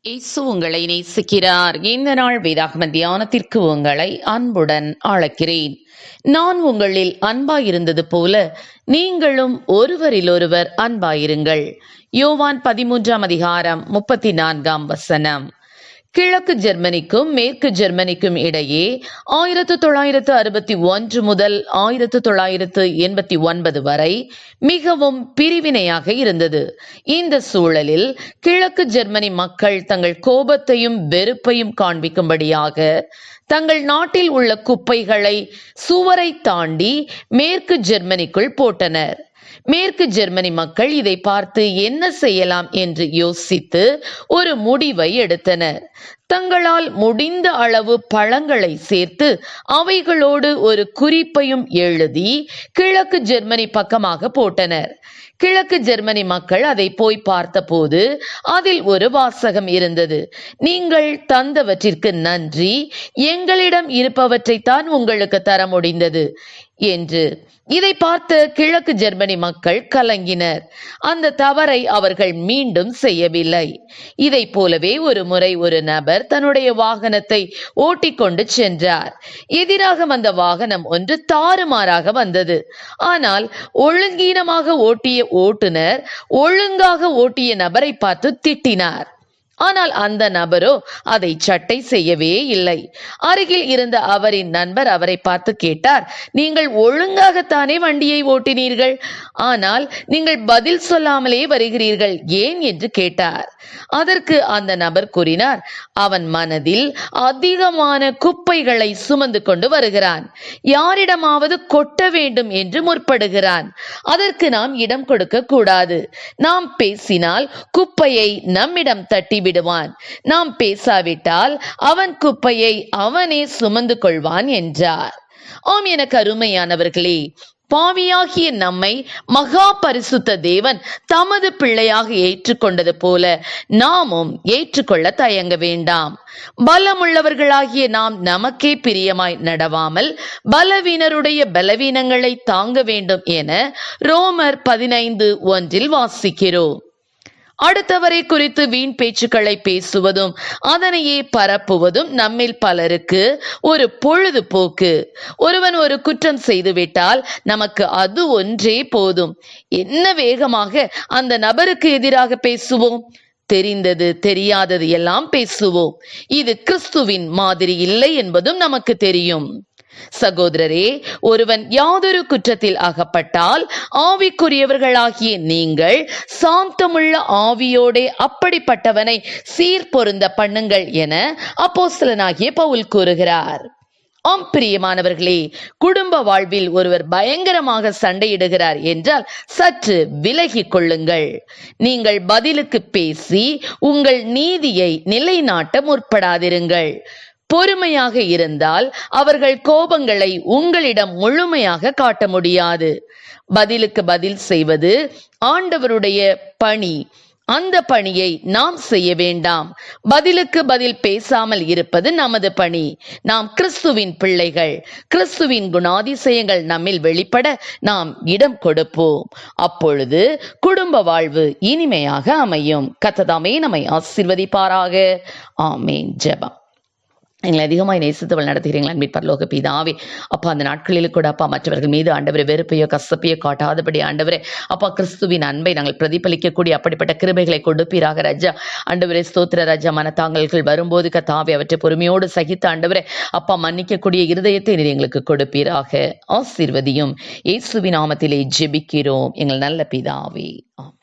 இயேசு உங்களை நேசிக்கிறார். இந்த நாள் வேதாகம தியானத்திற்கு உங்களை அன்புடன் அழைக்கிறேன். நான் உங்களில் அன்பாயிருந்தது போல நீங்களும் ஒருவரிலொருவர் அன்பாயிருங்கள். யோவான் பதிமூன்றாம் அதிகாரம் முப்பத்தி நான்காம் வசனம். கிழக்கு ஜெர்மனிக்கும் மேற்கு ஜெர்மனிக்கும் இடையே ஆயிரத்து தொள்ளாயிரத்து அறுபத்தி ஒன்று முதல் ஆயிரத்து தொள்ளாயிரத்து எண்பத்தி ஒன்பது வரை மிகவும் பிரிவினையாக இருந்தது. இந்த சூழலில் கிழக்கு ஜெர்மனி மக்கள் தங்கள் கோபத்தையும் வெறுப்பையும் காண்பிக்கும்படியாக தங்கள் நாட்டில் உள்ள குப்பைகளை சுவரை தாண்டி மேற்கு ஜெர்மனிக்குள் போட்டனர். மேற்கு ஜெர்மனி மக்கள் இதை பார்த்து என்ன செய்யலாம் என்று யோசித்து ஒரு முடிவை எடுத்தனர். தங்களால் முடிந்த அளவு பழங்களை சேர்த்து அவைகளோடு ஒரு குறிப்பையும் எழுதி கிழக்கு ஜெர்மனி பக்கமாக போட்டனர். கிழக்கு ஜெர்மனி மக்கள் அதை போய் பார்த்தபோது அதில் ஒரு வாசகம் இருந்தது. நீங்கள் தந்தவற்றிற்கு நன்றி. எங்களிடம் இருப்பவற்றைத்தான் உங்களுக்கு தர முடிந்தது. என்று. இதை பார்த்த கிழக்கு ஜெர்மனி மக்கள் கலங்கினர். அந்த தவறை அவர்கள் மீண்டும் செய்யவில்லை. இதை போலவே ஒரு முறை ஒரு நபர் தன்னுடைய வாகனத்தை ஓட்டிக்கொண்டு சென்றார். எதிராக வந்த வாகனம் ஒன்று தாறுமாறாக வந்தது. ஆனால் ஒழுங்கீனமாக ஓட்டிய ஓட்டுநர் ஒழுங்காக ஓட்டிய நபரை பார்த்து திட்டினார். ஆனால் அந்த நபரோ அதை சட்டை செய்யவே இல்லை. அருகில் இருந்த அவரின் நண்பர் அவரை பார்த்து கேட்டார் நீங்கள் ஒழுங்காகத்தானே வண்டியை ஓட்டினீர்கள்? ஆனால் நீங்கள் பதில் சொல்லாமலே வருகிறீர்கள் ஏன்? என்று கேட்டார். அதற்கு அந்த நபர் கூறினார் அவன் மனதில் அதிகமான குப்பைகளை சுமந்து கொண்டு வருகிறான். யாரிடமாவது கொட்ட வேண்டும் என்று முற்படுகிறான். அதற்கு நாம் இடம் கொடுக்க கூடாது. நாம் பேசினால் குப்பையை நம்மிடம் தட்டி விடுவான். நாம் பேசாவிட்டால் அவன் குப்பையை அவனே சுமந்து கொள்வான் என்றார். ஆம் எனக்கு அருமையானவர்களே பாவியாகிய நம்மை மகா பரிசுத்த தேவன் தமது பிள்ளையாக ஏற்றுக்கொண்டது போல நாமும் ஏற்றுக்கொள்ள தயங்க வேண்டாம். பலமுள்ளவர்களாகிய நாம் நமக்கே பிரியமாய் நடவாமல் பலவீனருடைய பலவீனங்களை தாங்க வேண்டும் என ரோமர் பதினைந்து ஒன்றில் வாசிக்கிறோம். அடுத்தவரை குறித்து வீண் பேச்சுக்களை பேசுவதும் அதனையே பரப்புவதும் நம்மில் பலருக்கு ஒரு பொழுதுபோக்கு. ஒருவன் ஒரு குற்றம் செய்துவிட்டால் நமக்கு அது ஒன்றே போதும். என்ன வேகமாக அந்த நபருக்கு எதிராக பேசுவோம்? தெரிந்தது தெரியாதது எல்லாம் பேசுவோம். இது கிறிஸ்துவின் மாதிரி இல்லை என்பதும் நமக்கு தெரியும். சகோதரரே ஒருவன் யாதொரு குற்றத்தில் அகப்பட்டால் ஆவிக்குரியவர்களாகிய நீங்கள் சாந்தமுள்ள ஆவியோடே அப்படிப்பட்டவனை சீர்பொருந்த பண்ணுங்கள் என அப்போஸ்தலனாகிய பவுல் கூறுகிறார். ஆம் பிரியமானவர்களே குடும்ப வாழ்வில் ஒருவர் பயங்கரமாக சண்டையிடுகிறார் என்றால் சற்று விலகி கொள்ளுங்கள். நீங்கள் பதிலுக்கு பேசி உங்கள் நீதியை நிலைநாட்ட முற்படாதிருங்கள். பொறுமையாக இருந்தால் அவர்கள் கோபங்களை உங்களிடம் முழுமையாக காட்ட முடியாது. பதிலுக்கு பதில் செய்வது ஆண்டவருடைய பணி. அந்த பணியை நாம் செய்ய வேண்டாம். பதிலுக்கு பதில் பேசாமல் இருப்பது நமது பணி. நாம் கிறிஸ்துவின் பிள்ளைகள் கிறிஸ்துவின் குணாதிசயங்கள் நம்மில் வெளிப்பட நாம் இடம் கொடுப்போம். அப்பொழுது குடும்ப வாழ்வு இனிமையாக அமையும். கத்ததாமே நம்மை ஆசிர்வதிப்பாராக. ஆமேன். ஜெபம். எங்களை அதிகமாக நேசித்தவள் நடத்துகிறீங்களா அன்பின் பரலோக பிதாவே. அப்பா அந்த நாட்களில் கூட அப்பா மற்றவர்கள் மீது ஆண்டவரை வெறுப்பையோ கசப்பையோ காட்டாதபடி ஆண்டவரே அப்பா கிறிஸ்துவின் அன்பை நாங்கள் பிரதிபலிக்கக்கூடிய அப்படிப்பட்ட கிருபைகளை கொடுப்பீராக ரஜா. ஆண்டவரே ஸ்தோத்திர ரஜா மனத்தாங்கல்கள் வரும்போது கத்தாவே அவற்றை பொறுமையோடு சகித்த ஆண்டவரே அப்பா மன்னிக்கக்கூடிய இருதயத்தை நீர் எங்களுக்கு கொடுப்பீராக. ஆசீர்வதியும். இயேசுவின் நாமத்திலே ஜெபிக்கிறோம். எங்கள் நல்ல பிதாவே. ஆம்